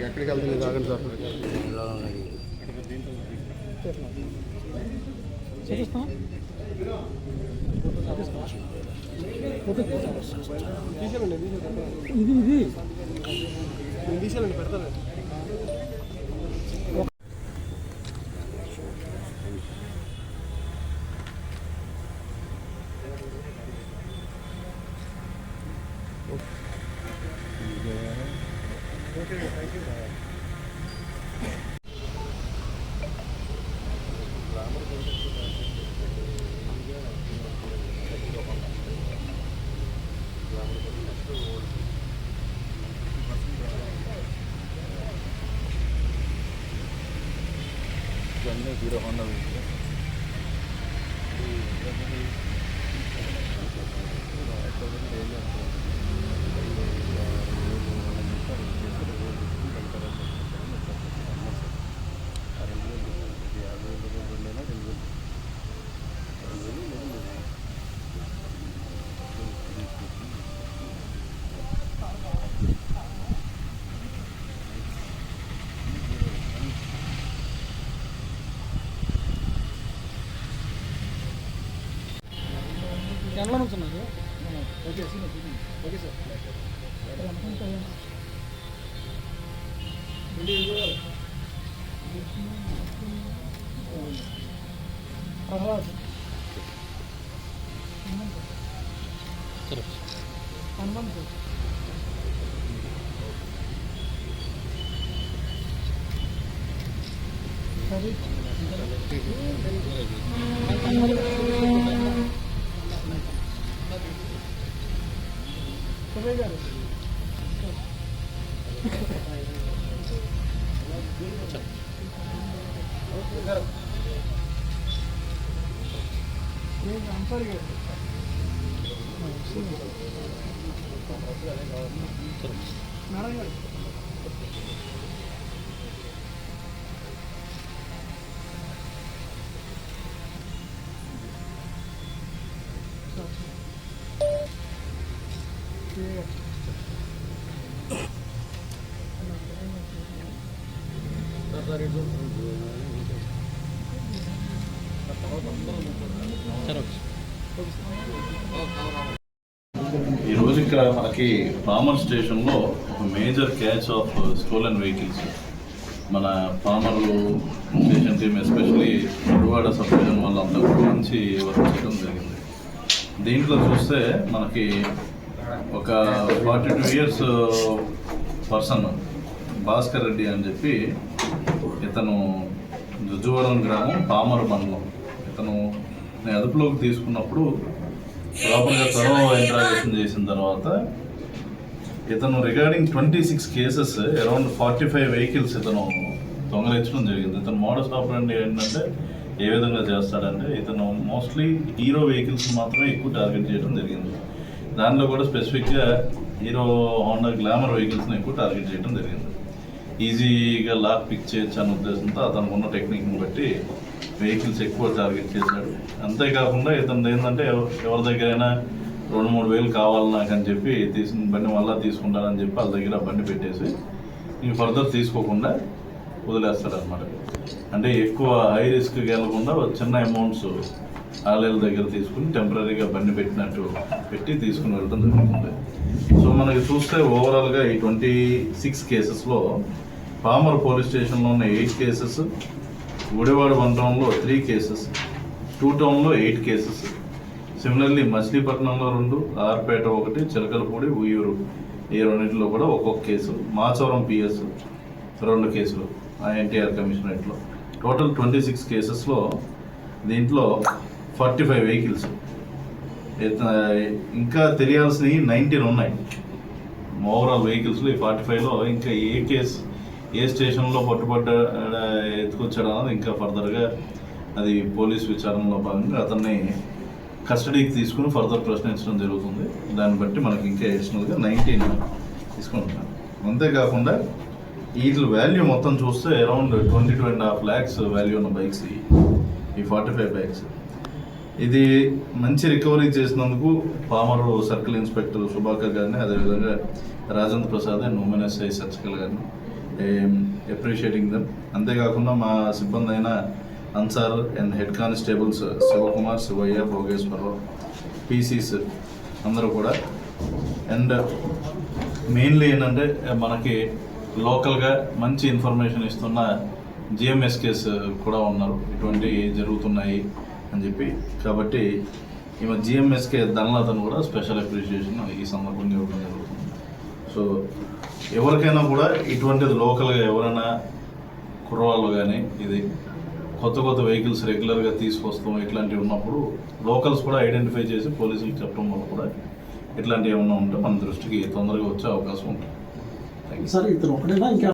ఎక్కడికి వెళ్తుంది కాగండి సార్ ఇది ఇది తీసేయాలండి పెడతాను హీరో ഞങ്ങളെ മനസ്സിലായോ ഓക്കെ ഓക്കെ സാർ പന്ത്രണ്ട് Thank you. సుబ్బయ్య గారు నేను అన్సారి గారు మేడం గారు ఈ రోజు ఇక్కడ మనకి పామర్ స్టేషన్లో ఒక major catch of stolen vehicles మన Pamarru station team especially Gudivada sub division వాళ్ళంతా కూడా మంచి వర్క్ చేయడం జరిగింది. దీంట్లో చూస్తే మనకి ఒక forty two years person Bhaskar Reddy అని చెప్పి ఇతను జుజువరం గ్రామం పామర మండలం. ఇతను నేను అదుపులోకి తీసుకున్నప్పుడు ప్రాపర్గా త్వరలో ఇంట్రాగేషన్ చేసిన తర్వాత ఇతను regarding twenty six cases around forty five vehicles ఇతను దొంగలించడం జరిగింది. ఇతను మోడస్ ఆపరండి ఏంటంటే ఏ విధంగా చేస్తాడంటే ఇతను మోస్ట్లీ హీరో వెహికల్స్ మాత్రమే ఎక్కువ టార్గెట్ చేయడం జరిగింది. దానిలో కూడా స్పెసిఫిక్గా హీరో హోండా గ్లామర్ వెహికల్స్ని ఎక్కువ టార్గెట్ చేయడం జరిగింది. ఈజీగా లాక్ పిక్ చేయొచ్చు అనే ఉద్దేశంతో అతను ఉన్న టెక్నిక్ని బట్టి వెహికల్స్ ఎక్కువ టార్గెట్ చేశాడు. అంతేకాకుండా ఇతను ఏంటంటే ఎవరి ఎవరి దగ్గరైనా రెండు మూడు వేలు కావాలి నాకు అని చెప్పి తీసిన బండి మళ్ళీ తీసుకుంటానని చెప్పి వాళ్ళ దగ్గర బండి పెట్టేసి ఇంక ఫర్దర్ తీసుకోకుండా వదిలేస్తాడనమాట అంటే ఎక్కువ హై రిస్క్కి వెళ్ళకుండా చిన్న అమౌంట్స్ ఆలయాల దగ్గర తీసుకుని టెంపరీగా బండి పెట్టినట్టు పెట్టి తీసుకుని వెళ్ళడం జరుగుతుంది. సో మనకి చూస్తే ఓవరాల్గా ఈ ట్వంటీ సిక్స్ కేసెస్లో పామర్ పోలీస్ స్టేషన్లో ఉన్న ఎయిట్ కేసెస్ గుడివాడ వన్ టౌన్లో త్రీ కేసెస్ టూ టౌన్లో ఎయిట్ కేసెస్. సిమిలర్లీ మచిలీపట్నంలో రెండు ఆర్పేట ఒకటి చిలకలపూడి ఉయ్యూరు. ఈ రెండింటిలో కూడా ఒక్కొక్క కేసు. మాచవరం పిఎస్ రెండు కేసులు ఎన్టీఆర్ కమిషనరేట్లో. టోటల్ ట్వంటీ సిక్స్ కేసెస్లో దీంట్లో ఫార్టీ ఫైవ్ వెహికల్స్ ఇంకా తెలియాల్సినవి నైన్టీన్ ఉన్నాయి. ఓవరాల్ వెహికల్స్లో ఈ ఫార్టీ ఫైవ్లో ఇంకా ఏ కేసు ఏ స్టేషన్లో పట్టుబడ్డ ఎత్తుకొచ్చాడు అన్నది ఇంకా ఫర్దర్గా అది పోలీస్ విచారణలో భాగంగా అతన్ని కస్టడీకి తీసుకుని ఫర్దర్ ప్రశ్నించడం జరుగుతుంది. దాన్ని బట్టి మనకి ఇంకా అడిషనల్గా నైన్టీన్ తీసుకుంటున్నాం. అంతేకాకుండా వీటి వాల్యూ మొత్తం చూస్తే around twenty two and half lakhs value ఉన్న బైక్స్ ఈ- ఈ ఫార్టీ ఫైవ్ బైక్స్ ఇది మంచి రికవరీ చేసినందుకు పామర్ సర్కిల్ ఇన్స్పెక్టర్ సుభాకర్ గారిని అదేవిధంగా Rajendra Prasad and women SI సర్చికల్ గారిని అప్రిషియేటింగ్ దమ్ అంతేకాకుండా మా సిబ్బంది అయిన Ansar and head constables Shivakumar Shivayya Bhogeswararao PCs అందరూ కూడా. అండ్ మెయిన్లీ ఏంటంటే మనకి లోకల్గా మంచి ఇన్ఫర్మేషన్ ఇస్తున్న జిఎంఎస్కేస్ కూడా ఉన్నారు. ఇటువంటి జరుగుతున్నాయి అని చెప్పి. కాబట్టి ఈమె జిఎంఎస్కే ధనలతను కూడా స్పెషల్ అప్రిషియేషన్ ఈ సందర్భంగా ఇవ్వడం జరుగుతుంది. సో ఎవరికైనా కూడా ఇటువంటిది లోకల్గా ఎవరైనా కుర్రవాళ్ళు కానీ ఇది కొత్త కొత్త వెహికల్స్ రెగ్యులర్గా తీసుకొస్తాం ఇట్లాంటివి ఉన్నప్పుడు లోకల్స్ కూడా ఐడెంటిఫై చేసి పోలీసులకు చెప్పడం వల్ల కూడా ఇట్లాంటివి ఏమైనా ఉంటే మన దృష్టికి తొందరగా వచ్చే అవకాశం ఉంటుంది. సార్ ఇతను ఒకటేనా ఇంకా